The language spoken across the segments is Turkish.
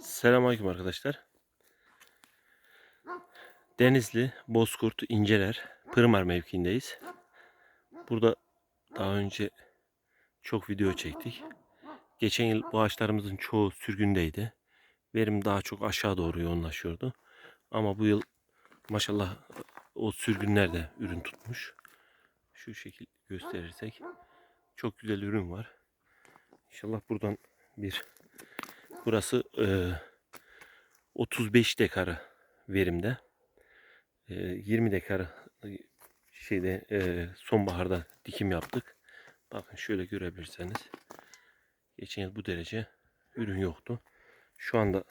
Selamünaleyküm arkadaşlar. Denizli, Bozkurt, İnceler, Pırmar mevkiindeyiz. Burada daha önce çok video çektik. Geçen yıl bu ağaçlarımızın çoğu sürgündeydi. Verim daha çok aşağı doğru yoğunlaşıyordu. Ama bu yıl maşallah o sürgünler de ürün tutmuş. Şu şekil gösterirsek çok güzel ürün var. İnşallah buradan bir burası eee 35 dekarı verimde. Eee, 20 dekarı e, şeyde eee, sonbaharda dikim yaptık. Bakın şöyle görebilirseniz. Geçen yıl bu derece ürün yoktu. Şu anda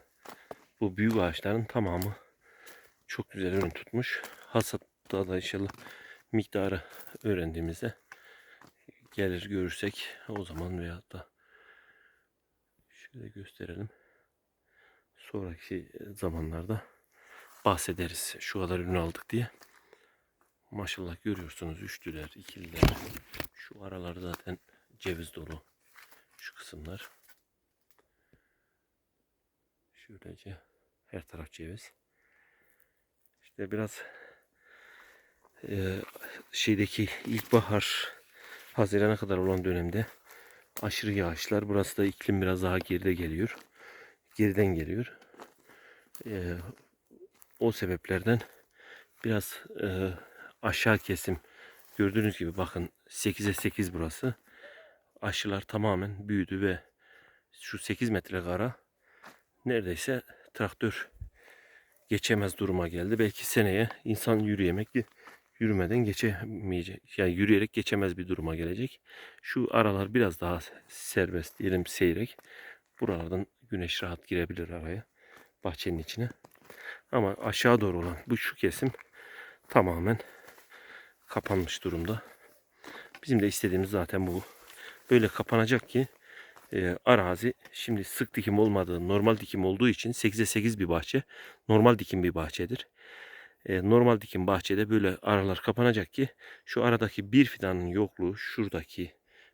bu büyük ağaçların tamamı çok güzel ürün tutmuş. Hasatta da inşallah miktarı öğrendiğimizde gelir görürsek o zaman veyahut da şöyle gösterelim sonraki zamanlarda bahsederiz. Şu kadar ürün aldık diye. Maşallah görüyorsunuz üçlüler, ikililer. Şu aralar zaten ceviz dolu. Şu kısımlar. Şöylece her taraf ceviz. İşte biraz eee, şeydeki ilkbahar Haziran'a kadar olan dönemde aşırı yağışlar. Burası da iklim biraz daha geride geliyor geriden geliyor. Ee, o sebeplerden biraz e, aşağı kesim gördüğünüz gibi bakın 8'e 8 burası. Aşılar tamamen büyüdü ve şu 8 metre kara neredeyse traktör geçemez duruma geldi. Belki seneye insan yürüyemek yürümeden geçemeyecek. Yani yürüyerek geçemez bir duruma gelecek. Şu aralar biraz daha serbest diyelim seyrek. Buralardan güneş rahat girebilir araya. Bahçenin içine. Ama aşağı doğru olan bu şu kesim tamamen kapanmış durumda. Bizim de istediğimiz zaten bu. Böyle kapanacak ki e, arazi şimdi sık dikim olmadığı normal dikim olduğu için 8'e 8 bir bahçe normal dikim bir bahçedir. E, normal dikim bahçede böyle aralar kapanacak ki şu aradaki bir fidanın yokluğu şuradaki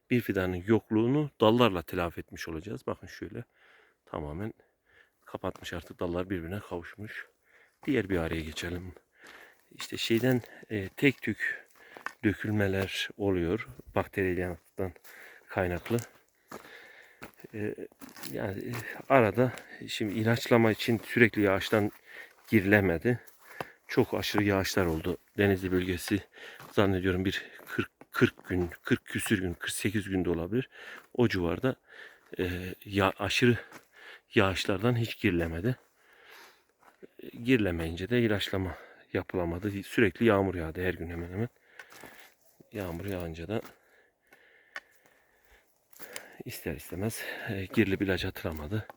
bir fidanın yokluğunu dallarla telafi etmiş olacağız. Bakın şöyle tamamen kapatmış artık dallar birbirine kavuşmuş. Diğer bir araya geçelim. İşte şeyden e, tek tük dökülmeler oluyor. Bakteriyelden kaynaklı. E, yani e, arada şimdi ilaçlama için sürekli yağıştan girilemedi. Çok aşırı yağışlar oldu. Denizli bölgesi zannediyorum bir 40 40 gün, 40 küsür gün, 48 günde olabilir. O civarda e, ya aşırı yağışlardan hiç girilemedi. Girilemeyince de ilaçlama yapılamadı. Sürekli yağmur yağdı her gün hemen hemen. Yağmur yağınca da ister istemez e, girilip ilaç atılamadı.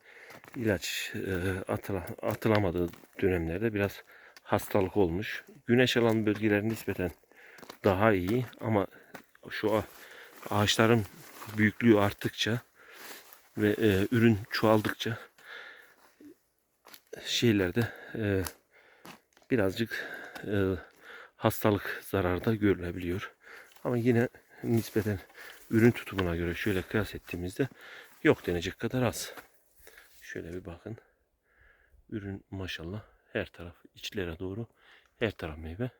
İlaç e, atıla, atılamadığı dönemlerde biraz hastalık olmuş. Güneş alan bölgeler nispeten daha iyi ama şu ağaçların büyüklüğü arttıkça ve e, ürün çoğaldıkça şeylerde e, birazcık e, hastalık zararı da görülebiliyor. Ama yine nispeten ürün tutumuna göre şöyle kıyas ettiğimizde yok denecek kadar az. Şöyle bir bakın. Ürün maşallah her taraf içlere doğru her taraf meyve.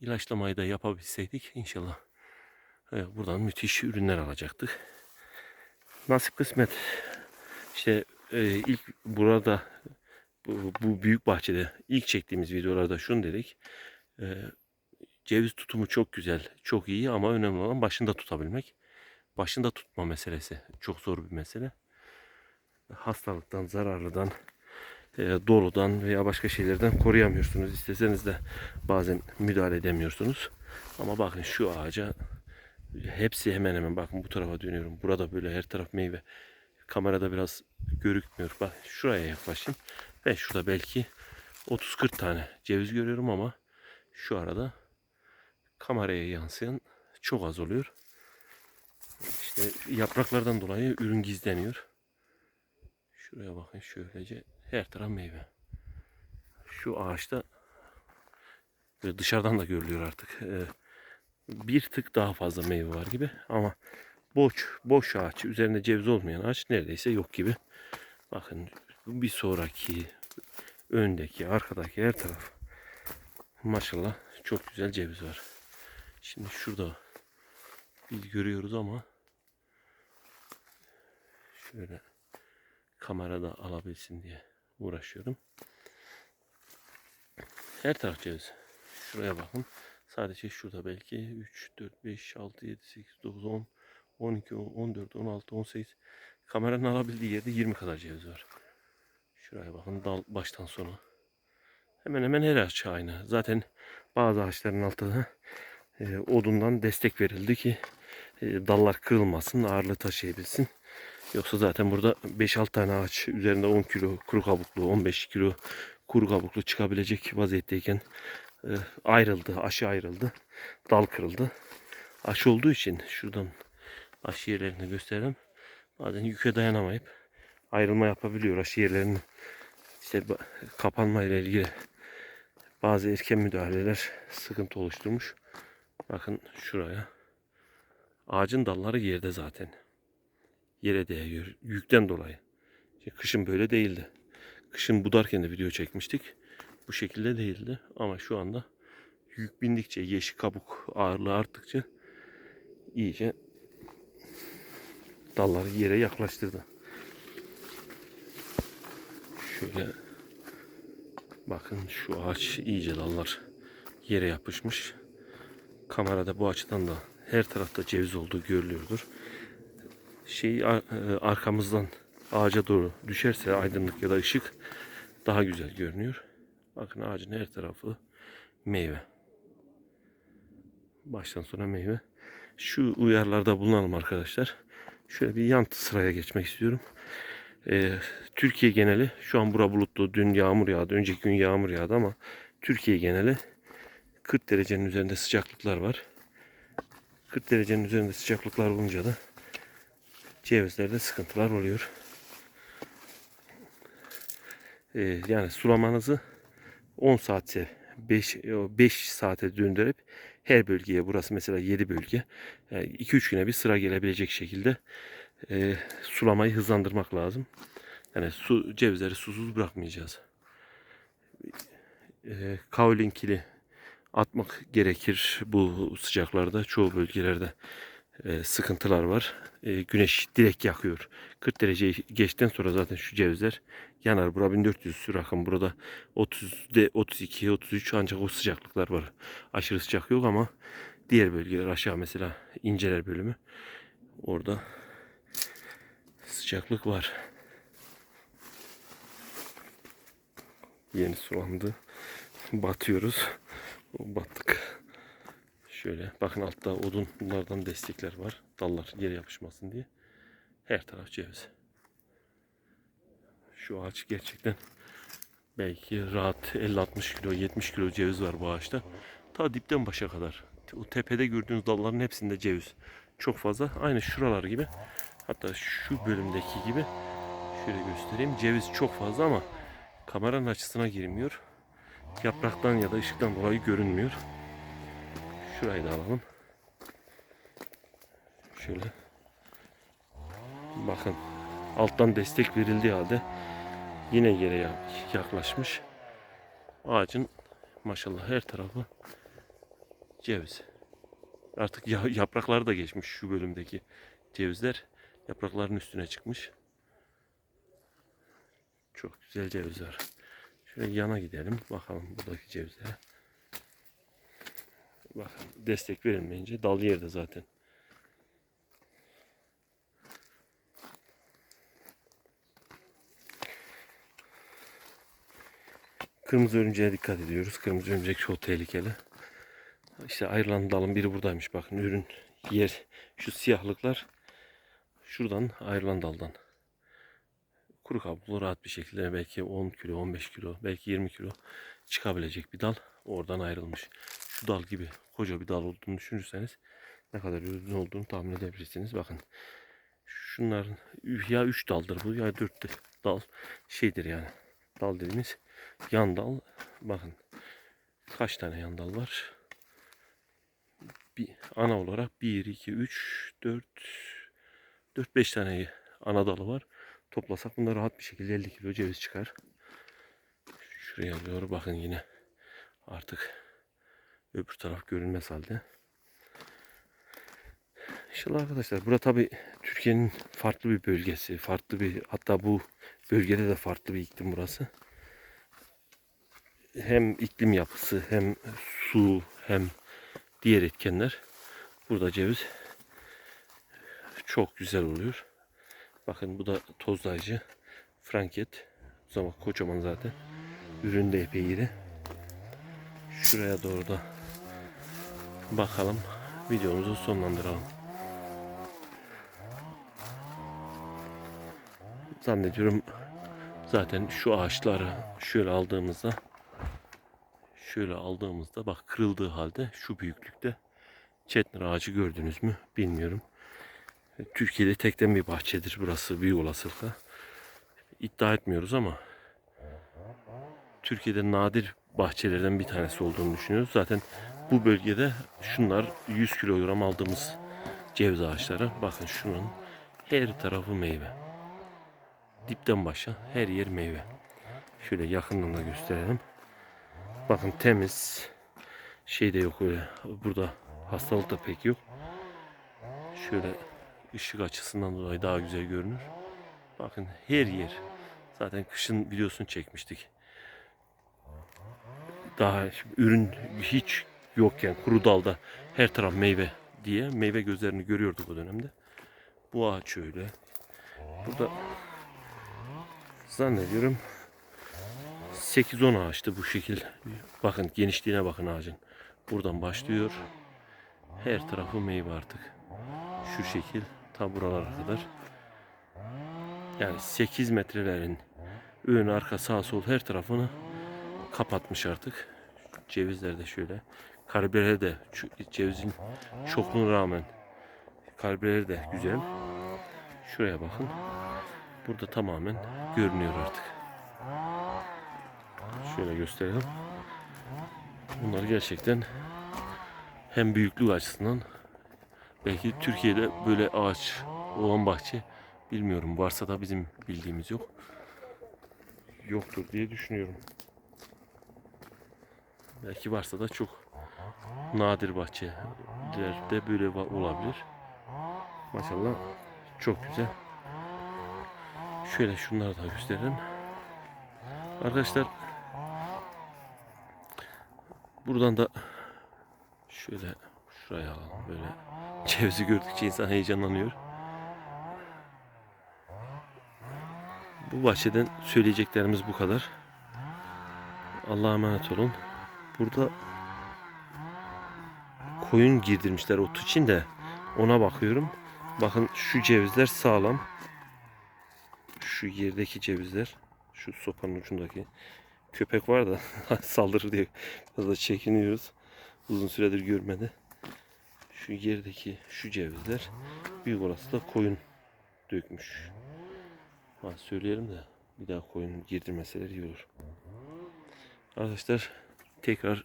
İlaçlamayı da yapabilseydik inşallah e, buradan müthiş ürünler alacaktık. Nasip kısmet. İşte e, ilk burada bu, büyük bahçede ilk çektiğimiz videolarda şunu dedik. E, ceviz tutumu çok güzel, çok iyi ama önemli olan başında tutabilmek. Başında tutma meselesi çok zor bir mesele. Hastalıktan, zararlıdan, doludan veya başka şeylerden koruyamıyorsunuz. İsteseniz de bazen müdahale edemiyorsunuz. Ama bakın şu ağaca hepsi hemen hemen bakın bu tarafa dönüyorum. Burada böyle her taraf meyve. Kamerada biraz görükmüyor. Bak şuraya yaklaşayım. Ben şurada belki 30-40 tane ceviz görüyorum ama şu arada kameraya yansıyan çok az oluyor. İşte yapraklardan dolayı ürün gizleniyor. Şuraya bakın şöylece her taraf meyve. Şu ağaçta dışarıdan da görülüyor artık. Ee, bir tık daha fazla meyve var gibi ama boş boş ağaç üzerinde ceviz olmayan ağaç neredeyse yok gibi. Bakın bir sonraki öndeki, arkadaki her taraf maşallah çok güzel ceviz var. Şimdi şurada biz görüyoruz ama şöyle kamerada alabilsin diye uğraşıyorum. Her taraf ceviz. Şuraya bakın. Sadece şurada belki 3, 4, 5, 6, 7, 8, 9, 10, 12, 14, 16, 18. Kameranın alabildiği yerde 20 kadar ceviz var. Şuraya bakın dal baştan sona. Hemen hemen her ağaç aynı. Zaten bazı ağaçların altına e, odundan destek verildi ki e, dallar kırılmasın, ağırlığı taşıyabilsin. Yoksa zaten burada 5-6 tane ağaç üzerinde 10 kilo kuru kabuklu, 15 kilo kuru kabuklu çıkabilecek vaziyetteyken e, ayrıldı, aşı ayrıldı, dal kırıldı. Aşı olduğu için şuradan aşı yerlerini gösterelim. Bazen yüke dayanamayıp ayrılma yapabiliyor aşı yerlerinin işte kapanma ile ilgili bazı erken müdahaleler sıkıntı oluşturmuş. Bakın şuraya. Ağacın dalları yerde zaten. Yere değiyor. Yükten dolayı. İşte kışın böyle değildi. Kışın budarken de video çekmiştik. Bu şekilde değildi. Ama şu anda yük bindikçe, yeşil kabuk ağırlığı arttıkça iyice dalları yere yaklaştırdı. Şöyle bakın şu ağaç iyice dallar yere yapışmış. Kamerada bu açıdan da her tarafta ceviz olduğu görülüyordur. Şey ar- e, arkamızdan ağaca doğru düşerse aydınlık ya da ışık daha güzel görünüyor. Bakın ağacın her tarafı meyve. Baştan sona meyve. Şu uyarlarda bulunalım arkadaşlar. Şöyle bir yan sıraya geçmek istiyorum. Ee, Türkiye geneli şu an bura bulutlu. Dün yağmur yağdı. Önceki gün yağmur yağdı ama Türkiye geneli 40 derecenin üzerinde sıcaklıklar var. 40 derecenin üzerinde sıcaklıklar olunca da cevizlerde sıkıntılar oluyor. Ee, yani sulamanızı 10 saatse 5 5 saate döndürüp her bölgeye burası mesela 7 bölge 2-3 güne bir sıra gelebilecek şekilde e, sulamayı hızlandırmak lazım. Yani su cevizleri susuz bırakmayacağız. E, kaolinkili atmak gerekir bu sıcaklarda. Çoğu bölgelerde e, sıkıntılar var. E, güneş direkt yakıyor. 40 dereceyi geçten sonra zaten şu cevizler yanar. Bura 1400 rakım. Burada 30 de 32 33 ancak o sıcaklıklar var. Aşırı sıcak yok ama diğer bölgeler aşağı mesela inceler bölümü orada sıcaklık var. Yeni sulandı. Batıyoruz. Battık. Şöyle bakın altta odun bunlardan destekler var. Dallar yere yapışmasın diye. Her taraf ceviz. Şu ağaç gerçekten belki rahat 50-60 kilo 70 kilo ceviz var bu ağaçta. Ta dipten başa kadar. O tepede gördüğünüz dalların hepsinde ceviz. Çok fazla. Aynı şuralar gibi. Hatta şu bölümdeki gibi. Şöyle göstereyim. Ceviz çok fazla ama kameranın açısına girmiyor. Yapraktan ya da ışıktan dolayı görünmüyor. Şurayı da alalım. Şöyle. Bakın. Alttan destek verildiği halde yine yere ya- yaklaşmış. Ağacın maşallah her tarafı ceviz. Artık ya- yaprakları da geçmiş şu bölümdeki cevizler. Yaprakların üstüne çıkmış. Çok güzel ceviz var. Şöyle yana gidelim. Bakalım buradaki cevizlere. Bakın destek verilmeyince dal yerde zaten. Kırmızı örümceğe dikkat ediyoruz. Kırmızı örümcek çok tehlikeli. İşte ayrılan dalın biri buradaymış. Bakın ürün yer. Şu siyahlıklar şuradan ayrılan daldan. Kuru kabuklu rahat bir şekilde belki 10 kilo, 15 kilo, belki 20 kilo çıkabilecek bir dal oradan ayrılmış. Şu dal gibi koca bir dal olduğunu düşünürseniz ne kadar uzun olduğunu tahmin edebilirsiniz. Bakın şunların ya 3 daldır bu ya 4 dal şeydir yani. Dal dediğimiz yan dal. Bakın kaç tane yan dal var? Bir ana olarak 1 2 3 4 4 5 tane ana dalı var. toplasak bunlar rahat bir şekilde 50 kilo ceviz çıkar. Şuraya doğru bakın yine artık öbür taraf görünmez halde. İnşallah arkadaşlar burada tabi Türkiye'nin farklı bir bölgesi, farklı bir hatta bu bölgede de farklı bir iklim burası. Hem iklim yapısı hem su hem diğer etkenler burada ceviz çok güzel oluyor. Bakın bu da tozlayıcı franket. Zaman kocaman zaten. Ürün de epey iri. Şuraya doğru da bakalım. Videomuzu sonlandıralım. Zannediyorum zaten şu ağaçları şöyle aldığımızda şöyle aldığımızda bak kırıldığı halde şu büyüklükte çetnir ağacı gördünüz mü bilmiyorum. Türkiye'de tekten bir bahçedir burası büyük olasılıkla. İddia etmiyoruz ama Türkiye'de nadir bahçelerden bir tanesi olduğunu düşünüyoruz. Zaten bu bölgede şunlar 100 kilogram aldığımız ceviz ağaçları. Bakın şunun her tarafı meyve. Dipten başa her yer meyve. Şöyle yakından da gösterelim. Bakın temiz. Şey de yok öyle. Burada hastalık da pek yok. Şöyle ışık açısından dolayı daha güzel görünür. Bakın her yer. Zaten kışın videosunu çekmiştik. Daha ürün hiç yokken kuru dalda her taraf meyve diye meyve gözlerini görüyorduk o dönemde. Bu ağaç öyle. Burada zannediyorum 8-10 ağaçtı bu şekil. Bakın genişliğine bakın ağacın. Buradan başlıyor. Her tarafı meyve artık. Şu şekil ta buralara kadar. Yani 8 metrelerin ön arka sağ sol her tarafını kapatmış artık. Cevizler de şöyle. Karabiber de cevizin çokluğuna rağmen karabiber de güzel. Şuraya bakın. Burada tamamen görünüyor artık. Şöyle gösterelim. Bunlar gerçekten hem büyüklük açısından belki Türkiye'de böyle ağaç olan bahçe bilmiyorum. Varsa da bizim bildiğimiz yok. Yoktur diye düşünüyorum. Belki varsa da çok nadir bahçelerde böyle olabilir. Maşallah çok güzel. Şöyle şunları da gösterelim. Arkadaşlar buradan da şöyle şuraya alalım böyle cevizi gördükçe insan heyecanlanıyor. Bu bahçeden söyleyeceklerimiz bu kadar. Allah'a emanet olun. Burada koyun girdirmişler ot için de ona bakıyorum. Bakın şu cevizler sağlam. Şu yerdeki cevizler. Şu sopanın ucundaki. Köpek var da saldırır diye biraz da çekiniyoruz. Uzun süredir görmedi. Şu yerdeki şu cevizler büyük olasılıkla koyun dökmüş. Ha, söyleyelim de bir daha koyun girdirmeseler iyi olur. Arkadaşlar tekrar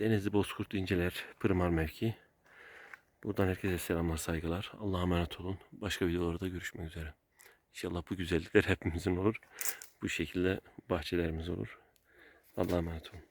Denizli Bozkurt İnceler Pırmar mevki. Buradan herkese selamlar saygılar. Allah'a emanet olun. Başka videolarda görüşmek üzere. İnşallah bu güzellikler hepimizin olur. Bu şekilde bahçelerimiz olur. Allah'a emanet olun.